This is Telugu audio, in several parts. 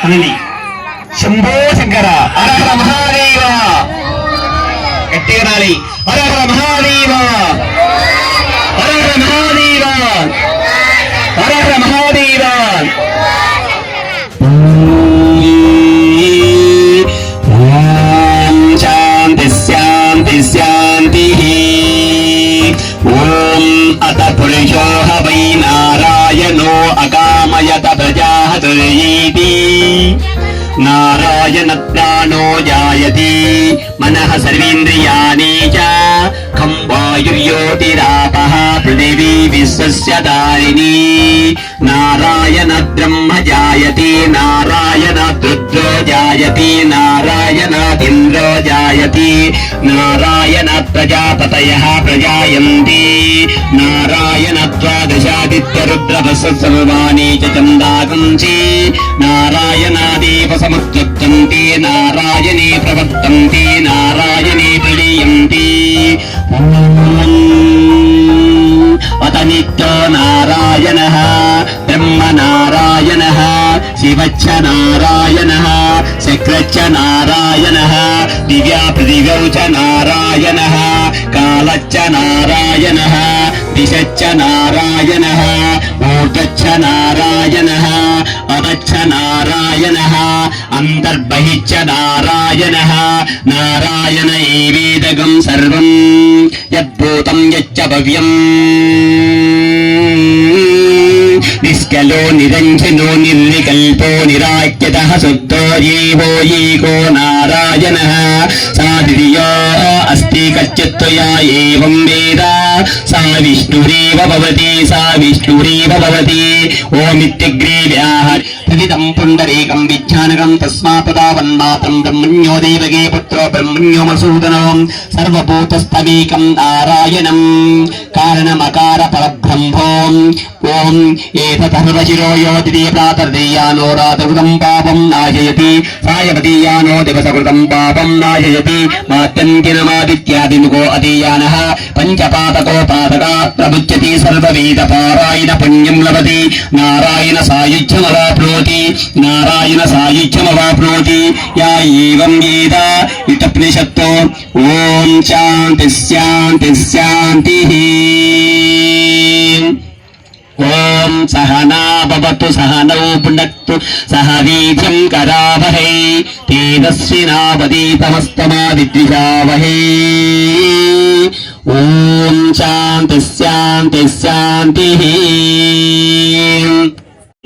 புள்ளி ശംഭോ ശങ്കര ഹരഹര മഹാദേവ കെട്ടിയനാളി ഹരഹര മഹാദേവ ഹരഹര മഹാദേവ ഹരഹര മഹാ నారాయణ ప్రాణో జాయతి మనః సర్వేంద్రియాణి చ ఖం వాయుర్యోతిరాపః పృథివీ విశ్వస్య దారిణి. నారాయణ బ్రహ్మ జాయతి నారాయణ రుద్రో జాయతి నారాయణాదింద్రో జాయతి నారాయణ ప్రజాపతయ ప్రజాయంతి. నారాయణ ద్వాదశాదిత్యరుద్రవసర్వాణి చ చందాగుంసి నారాయణాదేవ సముత్పత్తంతి నారాయణే ప్రవర్తంతి నారాయణే ప్రళీయంతి అత నిత్యో నారాయణ బ్రహ్మ నారాయణ శివచ్చ నారాయణ శక్రచ్చ నారాయణ దివ్యా పృథివ్యౌ చ నారాయణ కాలచ్చ నారాయణ దిశచ్చ నారాయణ. ఊర్ధచ్చ నారాయణ. అదచ్చ నారాయణ. అంతర్బహిచ్చ నారాయణ. నారాయణ ఏవేదగం సర్వం యద్భూతం యచ్చ భవ్యం. నిష్కలో నిరంజనో నిర్వికల్పో నిరాక్యత శుద్ధో జీవో ఈకో నారాయణ. సాధియో అస్తి కచ్చిత్వయా ఏం వేదా. సా విష్ణురేవ భవతి సా విష్ణురేవ భవతి ఓమిత్యగ్రీవ్యాహ ప్రతిదం పుండరీకం విజ్ఞానకం తస్మాపదావన్మాతం బ్రహ్మణ్యో దేవగే పుత్రో బ్రహ్మణ్యో మసూదనో సర్వభూతస్తమేకం నారాయణం కారణమకార పరబ్రహ్మోం ఓం ఏతర్వశిరో యో ద్వితీయ ప్రాతర్దీయానో రాతకృతం పాపం నాశయతి సాయపదీయానో దివసకృతం పాపం నాశయతి మాత్యంకినమాదిత్యాదిముఖో అదీయానః పంచపాతకో పాతకా సర్వవేద పారాయణ పుణ్యం లభతి నారాయణ సాయుధ్యమవాప్నోతి నారాయణ సాయుధ్యమవాప్నోతి యా ఏవం వేద ఇతప్నిషత్తో ఓం శాంతి శాంతి శాంతి ఓం సహనా భవతు సహనౌ పునక్తు సహ వీర్యం కరావహై తేజస్వినావదీతమస్తమాదిద్విషావహై ఓం శాంతి శాంతి శాంతి.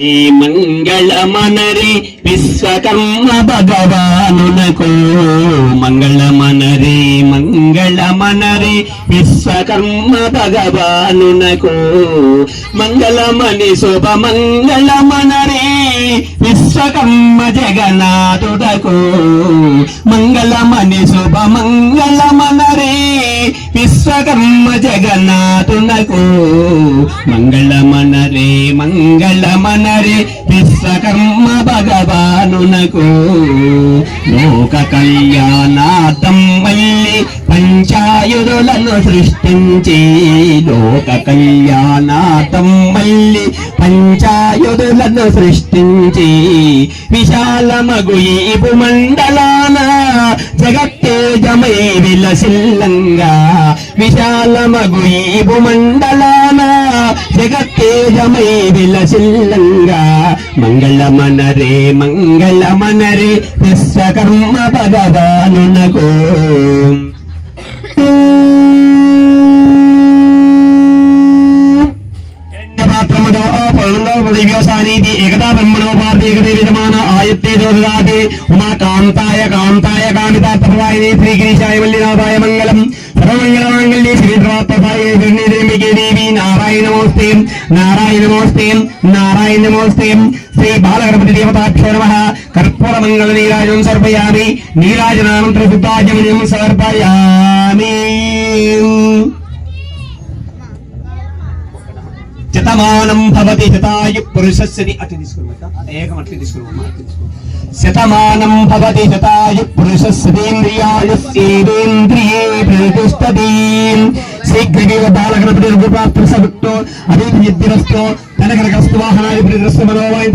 ఈ మంగళమనరి విశ్వకర్మ భగవానునకు. మంగళమనరి మంగళమనరి విశ్వకర్మ భగవానునకు. మంగళమణి శుభ మంగళమనరి విశ్వకర్మ జగన్నాథుడకు. మంగళమణి శుభ మంగళ విశ్వకర్మ జగన్నాథునకు. మంగళమనరే మంగళమనరే విశ్వకర్మ భగవానునకు. లోక కళ్యాణార్థం మళ్ళీ పంచాయుధులను సృష్టించి లోక కళ్యాణార్థం మళ్ళీ పంచాయుధులను సృష్టించి విశాలమగు ఈ భూమండలాన జగత్ జగత్తేజమై విలసిల్లంగా విశాలమగు ఈ భూమండలాన జగత్తేజమై విలసిల్లంగా మంగళమనరే మంగళమనరే విశ్వకర్మ భగవానునకు നീതി ഏകതാ ബ്രഹ്മണോപാധി ഏകദേവിതമാണ് ആയത്തെ ജ്യോതിരാതെ ഉമാ കാന്തായ കാന്തായ കാമിതാർത്ഥപ്രദായനെ ശ്രീഗിരീശായ വല്യനാഥായ മംഗളം സർവമംഗളമാംഗല്യ ശ്രീപ്രഭാപ്രഭായ ദേവി നാരായണ നമോസ്തേം. നാരായണ നമോസ്തേം. നാരായണ നമോസ്തേം. ശ്രീ ബാലഗണപതി ദേവതാഭ്യോ കർപ്പുറമംഗള കർപ്പൂരമംഗള നീരാജം സർപ്പയാമി നീരാജനാമം ത്രിസുദ്ധാജമനം സമർപ്പയാമി. శతమానం భవతి శతాయు పురుషస్యని అటు తీసుకున్నమాట ఏకం అట్లు తీసుకున్నామా శతమానం భవతి శతాయు పురుషస్యేంద్రియాయుస్యేంద్రియే ప్రతిష్టతి. శీఘ్రమేవ బాలగణపతి రూపాత్మ సభక్తో అభివృద్ధిరస్తో కనకరకస్తు వాహనాది ప్రతిరస్త మనోవాయి